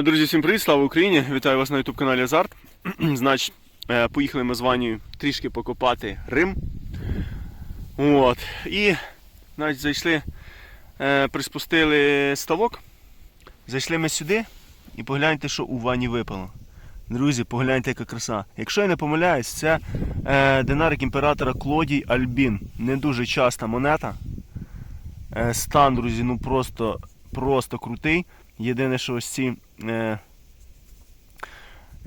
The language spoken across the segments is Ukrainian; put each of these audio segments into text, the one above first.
Е, Друзі, всім привіт, слава Україні! Вітаю вас на YouTube каналі Азарт. Значить, е, поїхали ми з Ванею трішки покопати Рим. От. І значить, зайшли, е, приспустили ставок. Зайшли ми сюди і погляньте, що у Вані випало. Друзі, погляньте, яка краса. Якщо я не помиляюсь, це е, динарик імператора Клодій Альбін. Не дуже часта монета. Е, стан, друзі, ну просто, просто крутий. Єдине, що ось ці, е,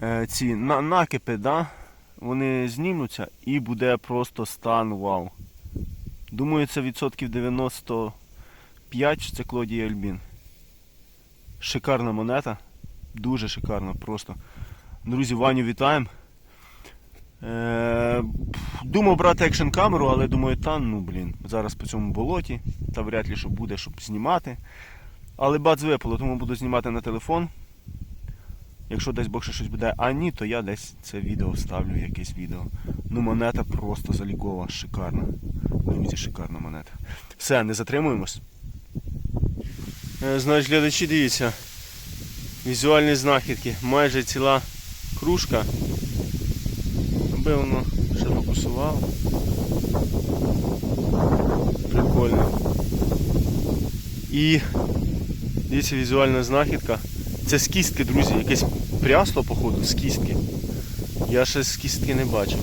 е, ці на, накипи, да, вони знімуться і буде просто стан вау. Думаю, це відсотків 95, що це Клодій Альбін. Шикарна монета. Дуже шикарна просто. Друзі, Ваню вітаємо. Е, думав брати екшн камеру, але думаю, та ну блін, зараз по цьому болоті, та вряд ли що буде, щоб знімати. Але бац випало, тому буду знімати на телефон. Якщо десь Бог ще щось буде, а ні, то я десь це відео вставлю, якесь відео. Ну монета просто залікова, шикарна. Друзі, шикарна монета. Все, не затримуємось. Е, Значить, глядачі, дивіться. Візуальні знахідки. Майже ціла кружка. Аби воно ще фокусувало. Прикольно. І дивіться візуальна знахідка. Це з кістки, друзі, якесь прясло, походу, з кістки. Я ще з кістки не бачив.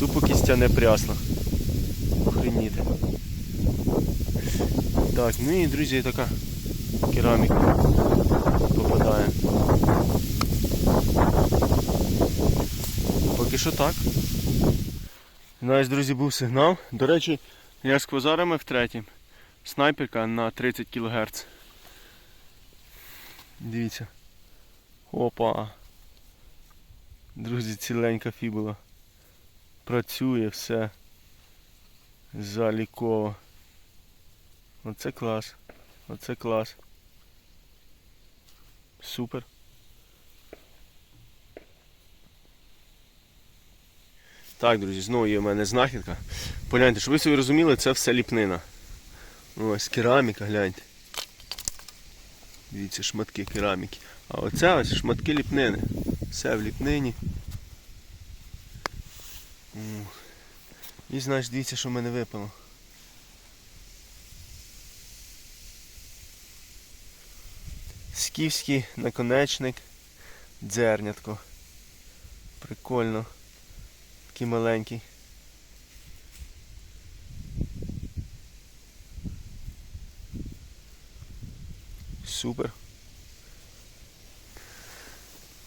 Тупо кістяне прясло. Охреніти. Так, ну і друзі, така кераміка попадає. Поки що так. Знаєш, друзі, був сигнал. До речі, я з квазарами втретє. Снайперка на 30 кГц. Дивіться. Опа. Друзі, ціленька фібула. Працює все. Заліково. Оце клас. Оце клас. Супер. Так, друзі, знову є в мене знахідка. Погляньте, щоб ви собі розуміли, це все ліпнина. Ось кераміка, гляньте. Дивіться, шматки кераміки. А оце ось шматки ліпнини. Все в ліпнині. І значить, дивіться, що в мене випало. Скіфський наконечник, дзернятко. Прикольно. Такий маленький. Супер.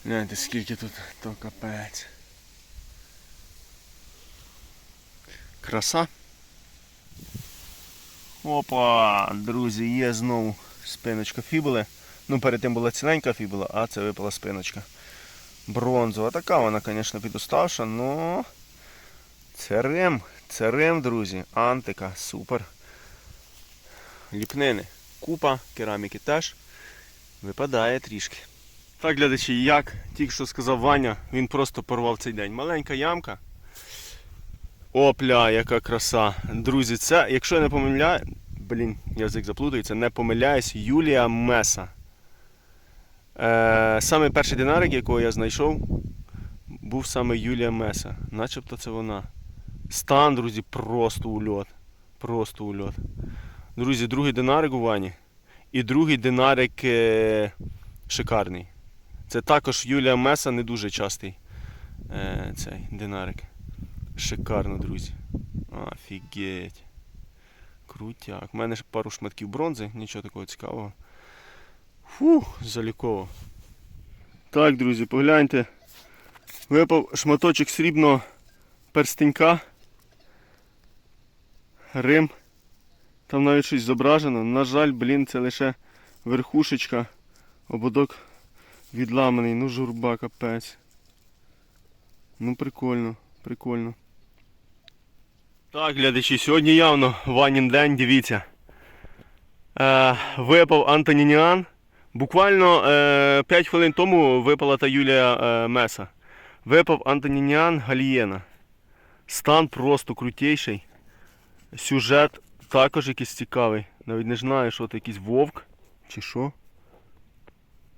Гляньте, скільки тут то капець. Краса. Опа, друзі, є знову спиночка фібули. Ну, перед тим була ціленька фібула, а це випала спиночка. Бронзова. Така вона, звісно, підуставша, но це Рим. Це Рим, друзі. Антика. Супер. Ліпнини. Купа, кераміки теж. Випадає трішки. Так, глядачі, як тільки що сказав Ваня, він просто порвав цей день. Маленька ямка. Опля, яка краса. Друзі, це, якщо я не помиляю, блін, язик заплутується, не помиляюсь, Юлія Меса. Е, саме перший динарик, якого я знайшов, був саме Юлія Меса. Начебто це вона. Стан, друзі, просто ульот. Просто ульот. Друзі, другий динарик у Вані. І другий динарик е, шикарний. Це також Юлія Меса, не дуже частий е, цей динарик. Шикарно, друзі. Офігеть. Крутяк. У мене ж пару шматків бронзи, нічого такого цікавого. Фух, заліково. Так, друзі, погляньте. Випав шматочок срібного перстенька. Рим. Там навіть щось зображено. На жаль, блін, це лише верхушечка. Ободок відламаний. Ну журба капець. Ну прикольно, прикольно. Так, глядачі, сьогодні явно Ванін день, дивіться. Е, випав Антонініан. Буквально е, 5 хвилин тому випала та Юлія е, Меса. Випав Антонініан Галієна. Стан просто крутейший. Сюжет також якийсь цікавий. Навіть не знаю, що це якийсь вовк чи що.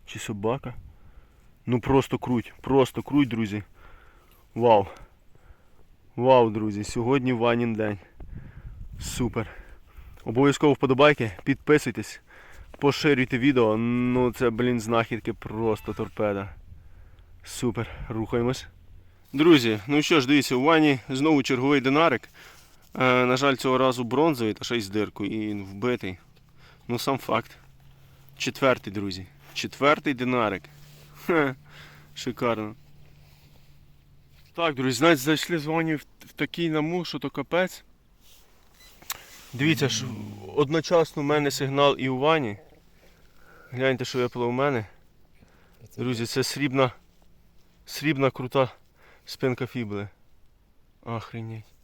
Чи собака? Ну просто круть, просто круть, друзі. Вау. Вау, друзі, сьогодні Ванін день. Супер. Обов'язково вподобайки, підписуйтесь, поширюйте відео. Ну це, блін, знахідки просто торпеда. Супер, рухаємось. Друзі, ну що ж, дивіться, у Вані знову черговий динарик. Е, на жаль, цього разу бронзовий та ще й з диркою і він вбитий. Ну сам факт. Четвертий, друзі. Четвертий динарик. Хе, шикарно. Так, друзі, знаєте, зайшли з Вані в, в такий намул, що то капець. Дивіться, що одночасно в мене сигнал і у Вані. Гляньте, що випало у мене. Друзі, це срібна, срібна крута спинка фібли. Охренеть.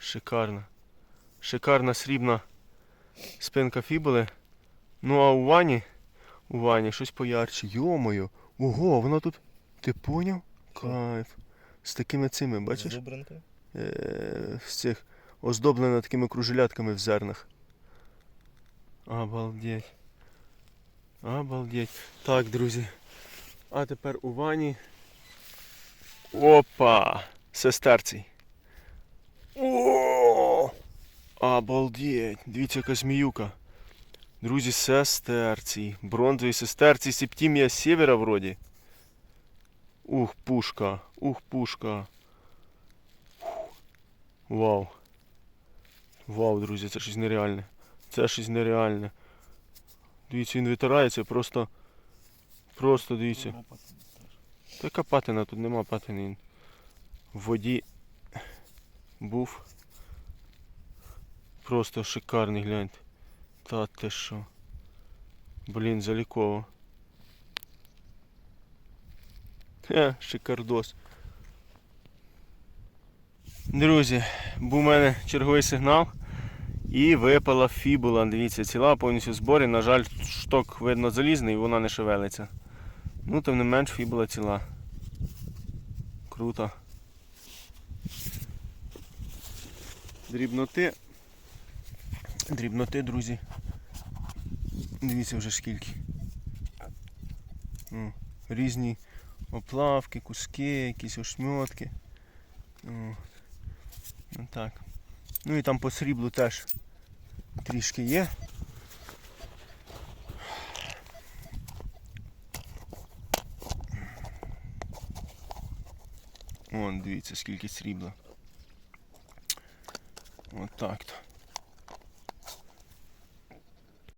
Шикарна. Шикарна срібна спинка фібули. Ну а у Вані, у Вані щось поярче. Йомою. Ого, вона тут. Ти поняв? Кайф. З такими цими, бачиш? Зубринка. Е, з цих оздоблена такими кружелятками в зернах. Обалдеть. Обалдеть. Так, друзі. А тепер у вані. Опа! Сестерцій. О! Обалдеть! Дивіться, яка зміюка. Друзі, сестерці. Бронзові сестерці Септімія Сєвера вроді. Ух, пушка. Ух, пушка. Вау. Вау, друзі, це щось нереальне. Це щось нереальне. Дивіться, він витирається, просто. Просто дивіться. Та яка патина, тут нема патини. В воді був. Просто шикарний, гляньте. Та ти що. Блін, заліково. Хе, шикардос. Друзі, був у мене черговий сигнал і випала фібула. Дивіться, ціла повністю в зборі. На жаль, шток видно залізний, і вона не шевелиться. Ну, тим не менш, фібула ціла. Круто. Дрібноти. Дрібноти, друзі. Дивіться вже скільки. О, різні оплавки, куски, якісь ошмьотки. О. Ну так. Ну і там по сріблу теж трішки є. Вон, дивіться, скільки срібла. От так то.